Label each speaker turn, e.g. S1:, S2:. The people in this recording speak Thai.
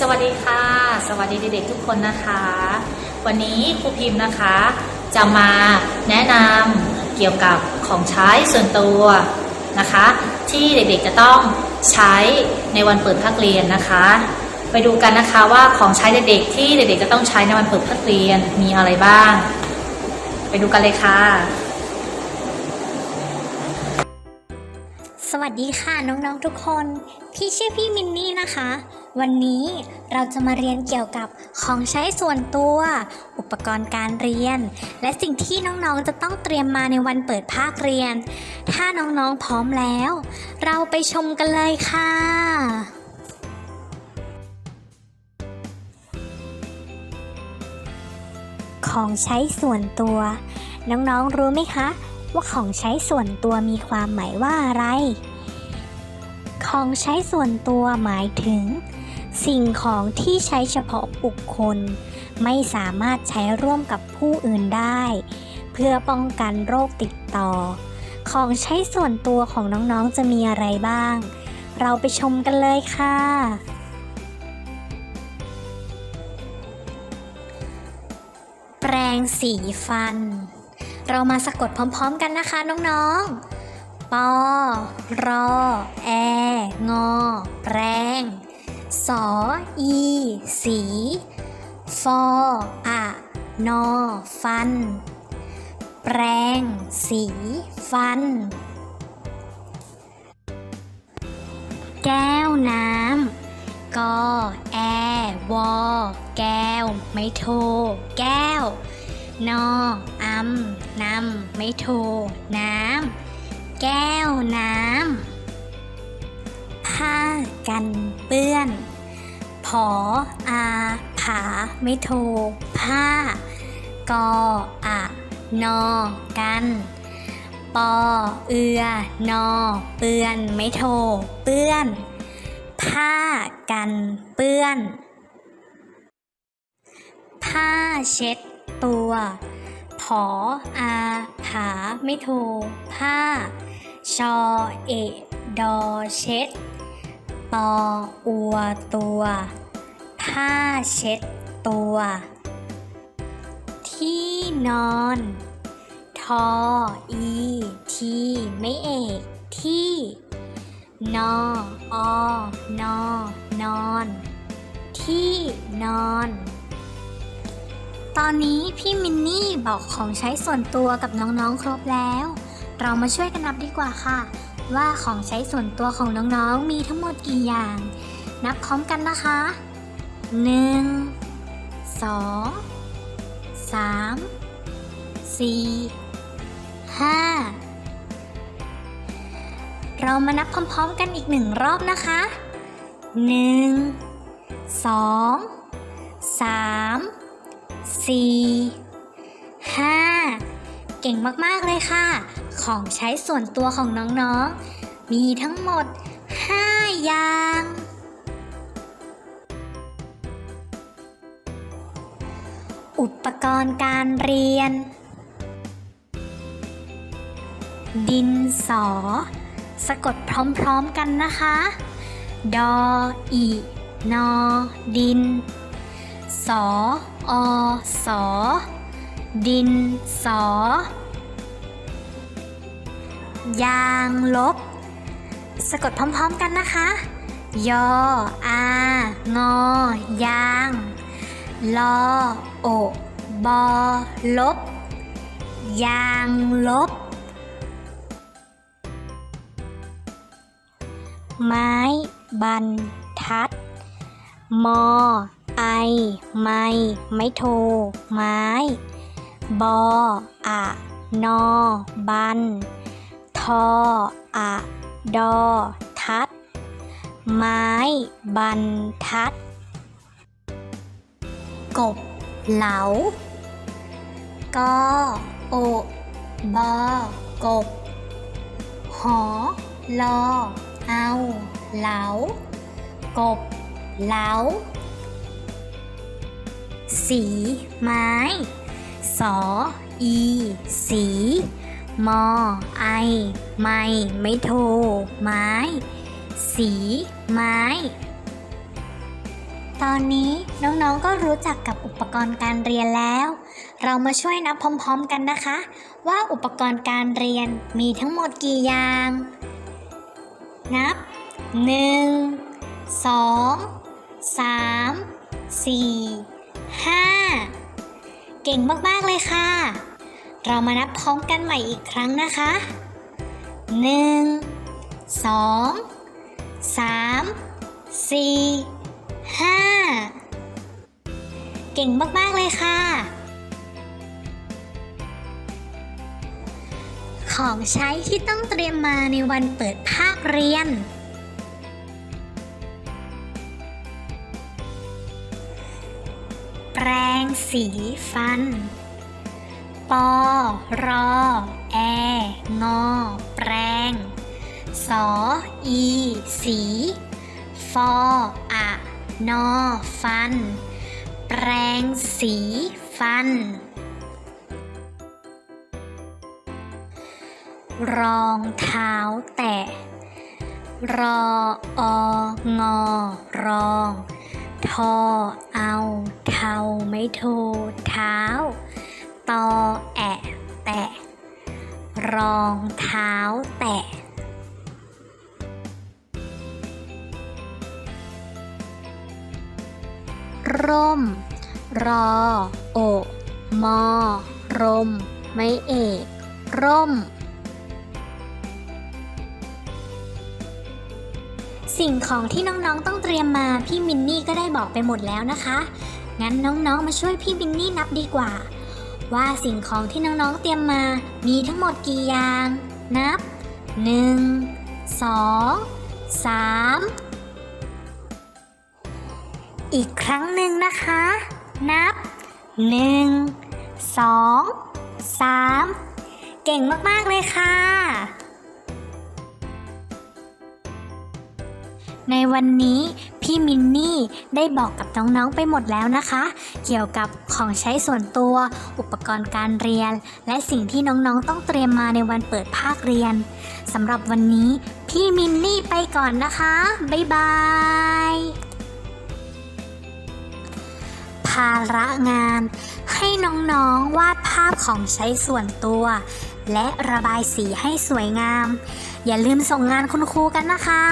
S1: สวัสดีค่ะ สวัสดีเด็กๆทุกคนนะคะ วันนี้ครูพิมพ์นะคะ จะมาแนะนำเกี่ยวกับของใช้ส่วนตัวนะคะ ที่เด็กๆจะต้องใช้ในวันเปิดภาคเรียนนะคะ ไปดูกันนะคะว่าของใช้เด็กๆที่เด็กๆจะต้องใช้ในวันเปิดภาคเรียนมีอะไรบ้าง ไปดูกันเลยค่ะ
S2: วัสดีค่ะน้องๆทุกคน พี่ชื่อพี่มินนี่นะคะ วันนี้เราจะมาเรียนเกี่ยวกับของใช้ส่วนตัว อุปกรณ์การเรียน และสิ่งที่น้องๆจะต้องเตรียมมาในวันเปิดภาคเรียน ถ้าน้องๆพร้อมแล้ว เราไปชมกันเลยค่ะของใช้ส่วนตัว น้องๆรู้ไหมคะ ว่าของใช้ส่วนตัวมีความหมายว่าอะไร ของใช้ส่วนตัวหมายถึง สิ่งของที่ใช้เฉพาะบุคคล ไม่สามารถใช้ร่วมกับผู้อื่นได้ เพื่อป้องกันโรคติดต่อ ของใช้ส่วนตัวของน้องๆจะมีอะไรบ้าง เราไปชมกันเลยค่ะ แปรงสีฟัน เรามาสะกดพร้อม ๆ กันนะคะน้องๆ ปอรอ แอ งอ แรง สอ อี สี ฟออะนอ ฟัน แปรงสี ฟัน แก้วน้ำกอ แอ วอ แก้ว ไม่โท แก้วนออำนำไม่โท น้ำ แก้วน้ำผ้ากันเปื้อน ผออาผาไม่โทผ้ากออะนอกันปอเอือนอเปื้อนไม่โทเปื้อน ผ้ากันเปื้อน ผ้าเช็ดตัว ผออาผาไม่โทผ้า ชอเอ ดอเช็ดปออัวตัว ผ้าเช็ดตัว ที่นอน ทออี ทีไม่เอกที่นออนอนอน ที่นอน ตอนนี้พี่มินนี่บอกของใช้ส่วนตัวกับน้องๆครบแล้ว เรามาช่วยกันนับดีกว่าค่ะ ว่าของใช้ส่วนตัวของน้องๆมีทั้งหมดกี่อย่าง นับพร้อมกันนะคะ 1 2 3 4 5 เรามานับพร้อมๆกันอีกหนึ่งรอบนะคะ 1 2 3 สี่ห้าเก่งมาก ๆ เลยค่ะ ของใช้ส่วนตัวของน้อง ๆ มีทั้งหมด 5 อย่าง อุปกรณ์การเรียน ดินสอ สะกดพร้อม ๆ กันนะคะ ดออีนอดิน สออสอ ดินสอ ยางลบ สะกดพร้อมๆกันนะคะ ยออางอยาง ลอโอบอลบ ยางลบ ไม้บรรทัด มอ ไอไม่ไม่โท ไม้ บออะนอ บัน ทออะดอ ทัด ไม้บรรทัด กบ เหลากอโอบอกบ หอ ลอ เอา เหลากบ เหลา สีไม้ สออีสี มอไอ ไม่ ไม่โท ไม้ สีไม้ ตอนนี้น้องๆก็รู้จักกับอุปกรณ์การเรียนแล้ว เรามาช่วยนับพร้อมๆกันนะคะ ว่าอุปกรณ์การเรียนมีทั้งหมดกี่อย่าง นับ 1 2 3 4 5 เก่งมาก ๆ เลยค่ะ เรามานับพร้อมกันใหม่อีกครั้งนะคะ 1 2 3 4 5 เก่งมาก ๆ เลยค่ะ ของใช้ที่ต้องเตรียมมาในวันเปิดภาคเรียน แปรงสีฟัน ปอรอ แอ งอ แปรงสออี สี ฟออะนอ ฟัน แปรงสีฟัน รองเท้าแตะ รออ งอ รอง ทอ เอา เทา ไม่โทเท้า ตอแอะแตะ รองเท้าแตะร่ม รอ โอ มอ รม ไม่เอก ร่ม สิ่งของที่น้องๆต้องเตรียมมา พี่มินนี่ก็ได้บอกไปหมดแล้วนะคะ งั้นน้องๆ มาช่วยพี่มินนี่นับดีกว่า ว่าสิ่งของที่น้องๆ เตรียมมา มีทั้งหมดกี่อย่าง นับ 1 2 3 อีกครั้งหนึ่งนะคะ นับ 1 2 3 เก่งมากๆเลยค่ะในวันนี้ พี่มินนี่ได้บอกกับน้องๆไปหมดแล้วนะคะ เกี่ยวกับของใช้ส่วนตัว อุปกรณ์การเรียน และสิ่งที่น้องๆต้องเตรียมมาในวันเปิดภาคเรียนสำหรับวันนี้ พี่มินนี่ไปก่อนนะคะ บ๊ายบาย ภาระงาน ให้น้องๆวาดภาพของใช้ส่วนตัว และระบายสีให้สวยงาม อย่าลืมส่งงานคุณครูกันนะคะ